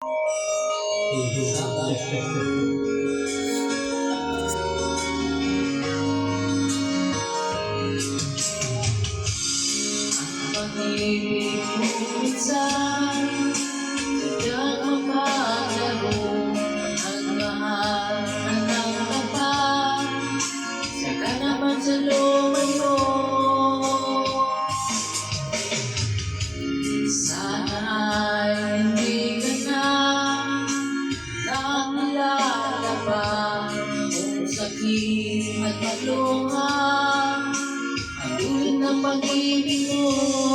Pag-ibig sakit at magluha Ang ulit ng pag-ibig mo